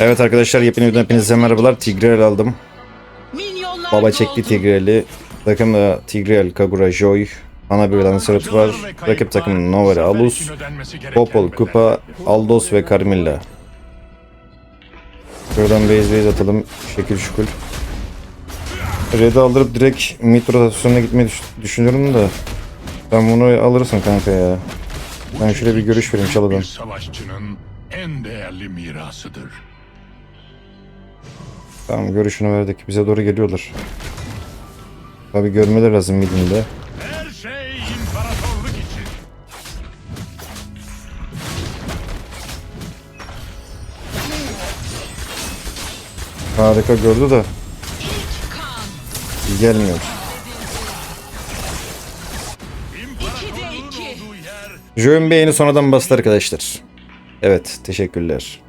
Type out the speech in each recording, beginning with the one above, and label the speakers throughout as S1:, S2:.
S1: Evet arkadaşlar yepyeni videodan hepinize merhabalar. Tigreal aldım. Baba çekti. Tigreal'i. Takımda Tigreal, Kagura, Joy, ana bir Lancelot var. Rakip takım Novare, Alus, Popol, Kupa, Aldos ve Carmilla. Şuradan base base atalım. Şekil şukul. Red'i aldırıp direkt mid rotasyonuna gitmeyi düş- düşünüyorum da. Ben bunu alırsın kanka ya. Ben şöyle bir görüş vereyim çalıdan.
S2: Bir savaşçının en değerli mirasıdır.
S1: Tamam görüşünü verdik. Bize doğru geliyorlar. Tabi görmeleri lazım midinde.
S2: Her şey imparatorluk için.
S1: Harika gördü de gelmiyor. Jön beğeni sonradan bastı arkadaşlar. Evet teşekkürler.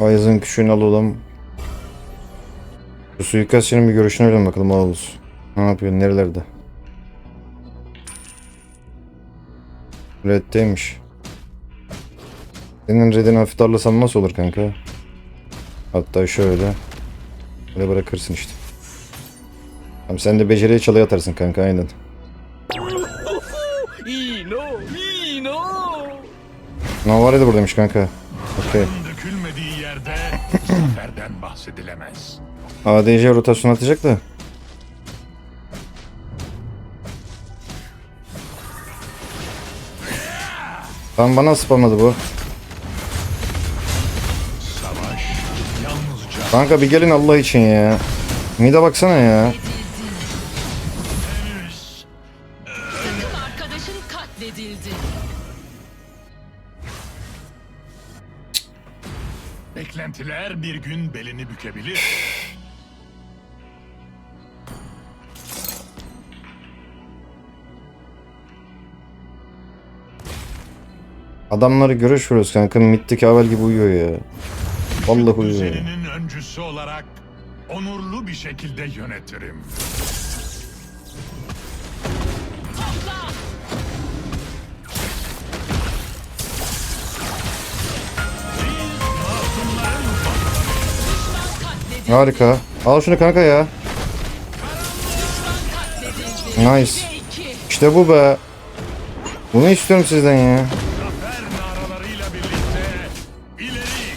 S1: Ayaz'ın küçüğünü alalım. Bu suikastçının bir görüşüne verelim bakalım Oğuz. Ne yapıyor nerelerde? Red'deymiş. Senin redini hafif darlasam nasıl olur kanka? Hatta şöyle. Böyle bırakırsın işte. Tamam sen de beceriye çalıya atarsın kanka aynen. Navari de buradaymış kanka. Okey.
S2: Zaferden bahsedilemez.
S1: ADC rotasyon atacak da. Tam bana spamladı bu.
S2: Savaş yalnızca
S1: Kanka bir gelin Allah için ya. Mide baksana ya.
S2: Gün belini bükebilir.
S1: Adamları görüş veriyoruz kanka. Middeki Avel gibi uyuyor ya. Vallahi uyuyor.
S2: Düzeninin öncüsü olarak onurlu bir şekilde yönetirim.
S1: Harika. Al şunu kanka ya. Nice. İşte bu be. Bunu istiyorum sizden ya.
S2: Zafer naralarıyla birlikte ileri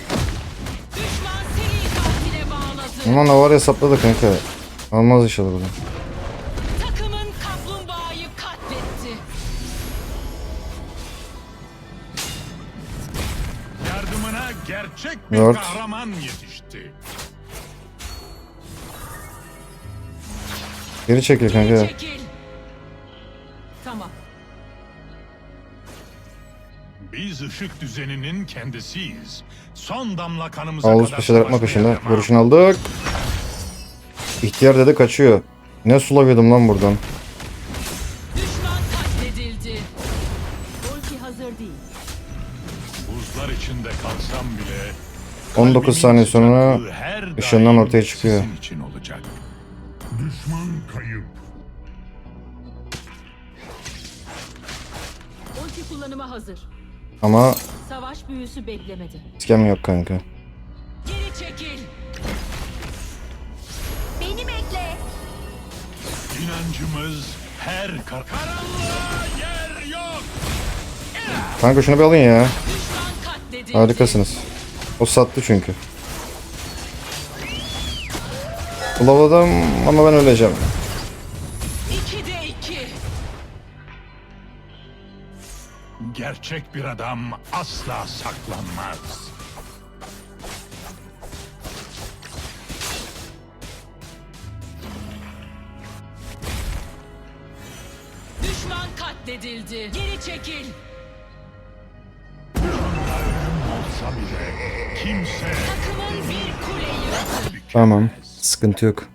S3: Düşman seri katile bağladı.
S1: Aman Navari sapladı kanka. Almaz inşallah bunu.
S3: Takımın kaplumbağayı katletti.
S2: Yardımına gerçek bir
S1: Dört.
S2: kahraman yetişti.
S1: Geri çekil kanka.
S3: Çekil. Tamam.
S2: Biz ışık düzeninin kendisiyiz. Son damla kanımıza
S1: Ağuz
S2: kadar
S1: peşe atma
S2: savaşmaya
S1: peşinde. Görüşünü aldık. İhtiyar dedi kaçıyor. Ne sulavıyordum lan buradan.
S3: Düşman katledildi. Ulti hazır değil.
S2: Buzlar içinde kalsam bile
S1: 19
S2: kalbimin
S1: saniye sonra ışığından ortaya çıkıyor.
S2: Sizin için olacak. Düşman kayıp.
S3: Ulti kullanıma hazır.
S1: Ama
S3: Savaş büyüsü beklemedi.
S1: iskem yok kanka.
S3: Geri çekil.
S4: Beni bekle.
S2: İnancımız her kar... Karanlığa yer yok.
S1: Kanka şunu bir alın ya.
S3: Düşman katledildi.
S1: Harikasınız. O sattı çünkü. Bulamadım ama ben öleceğim.
S3: İkide iki.
S2: Gerçek bir adam asla saklanmaz.
S3: Düşman katledildi. Geri çekil.
S2: Olsa bile kimse
S3: Takımın bir kule yıktı.
S1: Tamam. Sıkıntı yok.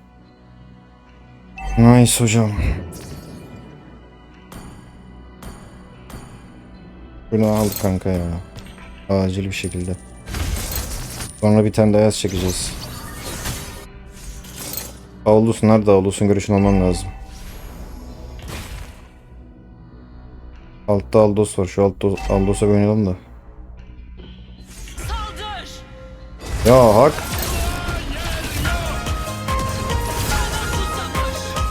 S1: Nice hocam. Bunu aldık kanka ya. Acil bir şekilde. Sonra bir tane daha yaz çekeceğiz. Avlus nerede? Avlus'un görüşünü almam lazım. Altta Aldos var. Şu Aldos, Aldos'a bir oynayalım da. Ya hak.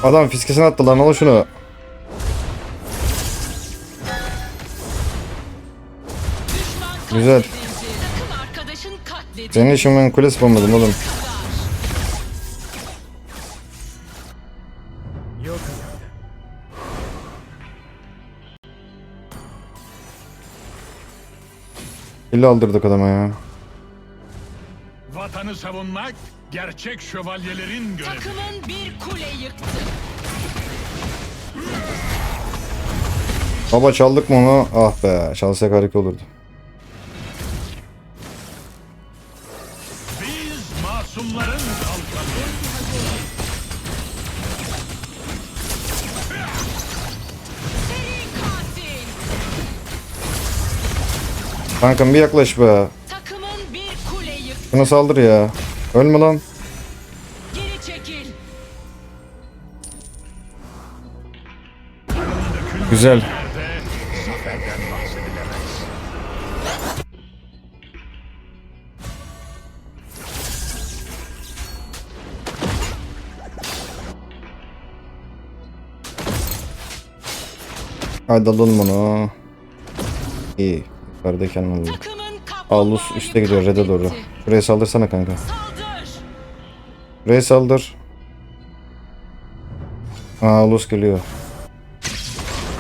S1: Adam fiskesini attı lan al şunu. Güzel. Senin için ben kule spamladım oğlum. Kill aldırdık adama ya.
S2: Vatanı savunmak gerçek şövalyelerin görevi.
S3: Takımın bir kule yıktı.
S1: Baba çaldık mı onu? Ah be çalsak harika olurdu.
S2: Biz masumların kalkanı.
S3: Seri katil.
S1: Kankam bir yaklaş be.
S3: Takımın bir kule yıktı.
S1: Şuna saldır ya. Ölme lan.
S3: Geri çekil.
S1: Güzel. Hadi alalım onu. İyi.
S3: Takımın kaplumbağayı
S1: Ağlus üste gidiyor red'e doğru. Şuraya saldırsana kanka.
S3: Saldır.
S1: Şuraya saldır. Ağlus geliyor.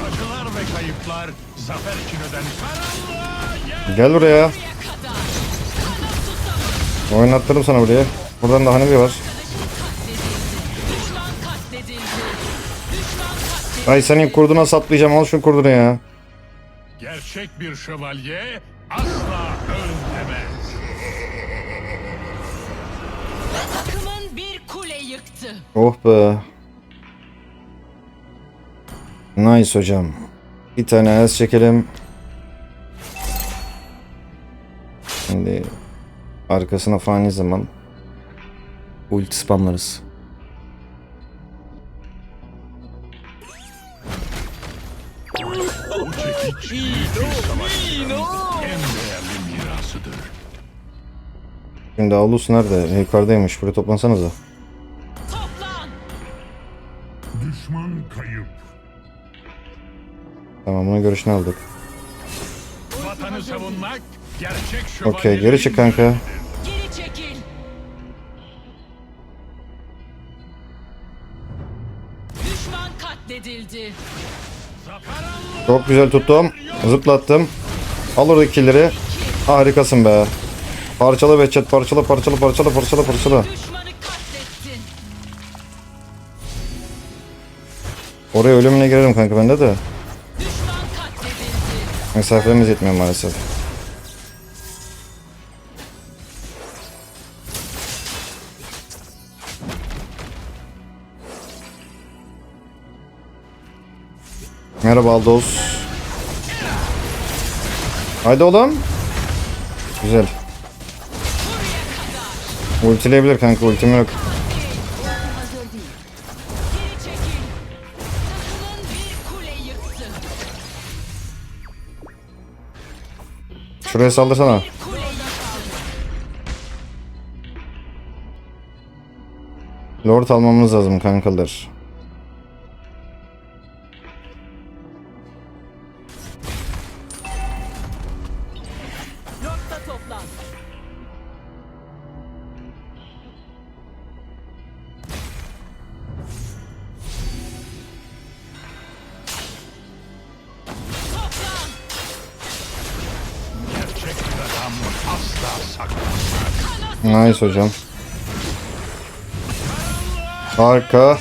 S2: Acılar ve kayıplar zafer için ödenmiş. Karanlığa yer.
S1: Gel buraya. Oynattırım sana buraya. Buradan da Hanabi var. Ay senin kurduna saplayacağım. Al şu kurdunu ya.
S2: Gerçek bir şövalye asla
S1: Oh be. Nice hocam. Bir tane az çekelim. Şimdi arkasına fani zaman ulti spamlarız. Şimdi Aulus nerede? Yukarıdaymış. Buraya toplansanıza. Tamam buna görüşünü aldık.
S2: Vatanı savunmak gerçek şövalyelerin
S1: Okey geri çık kanka.
S3: Geri çekil. Düşman katledildi.
S2: Zafer anlı.
S1: Çok güzel tuttum. Zıplattım. Al oradaki killleri. Harikasın be. Parçala Behçet parçala parçala parçala parçala parçala. Oraya ölümüne girerim kanka bende de. Mesafelerimiz yetmiyor maalesef. Merhaba Aldos. Haydi oğlum. Güzel. Ultileyebilir kanka ultim yok. Şuraya saldırsana. Lord almamız lazım kankalar.
S3: Toplan. Toplan.
S1: Nice hocam. Harika.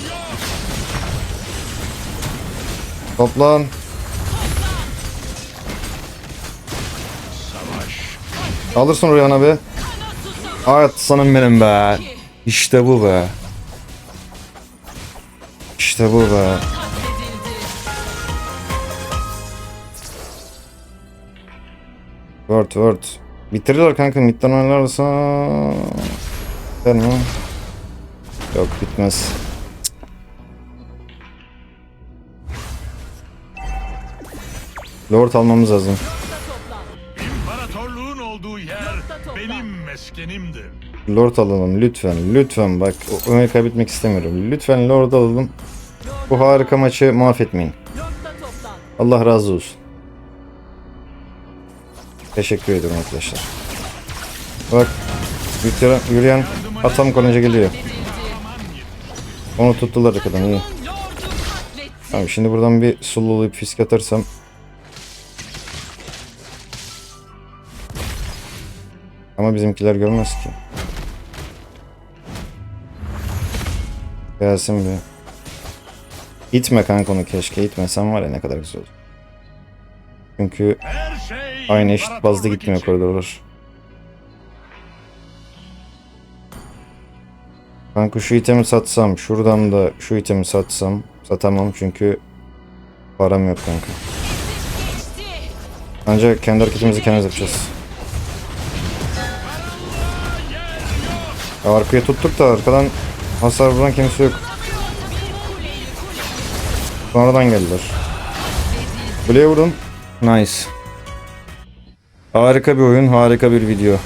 S1: Toplan. Alırsın oraya ana be. Evet sanım benim be. İşte bu be. İşte bu be. Word word. Bitirirler kanka midden oynarsa. Biter mi? Yok bitmez. Lord almamız lazım.
S2: İmparatorluğun olduğu yer benim meskenimdir.
S1: Lord alalım lütfen. Lütfen bak oyunu kaybetmek istemiyorum. Lütfen Lord alalım. Bu harika maçı mahvetmeyin. Allah razı olsun. Teşekkür ederim arkadaşlar. Bak yürüyen, yürüyen atam konunca geliyor. Onu tuttular arkadan iyi. Tamam şimdi buradan bir sululayıp fisk atarsam. Ama bizimkiler görmez ki. Gelsin bir. İtme kanka onu keşke itmesen var ya ne kadar güzel olur. Çünkü aynı eşit bazda gitmiyor koridorlar. Kanka şu itemi satsam, şuradan da şu itemi satsam, satamam çünkü param yok kanka. Ancak kendi hareketimizi kendimiz yapacağız. Ya arkaya tuttuk da arkadan hasar vuran kimse yok. Sonradan geldiler. Kuleye vurdum. Nice. Harika bir oyun, harika bir video.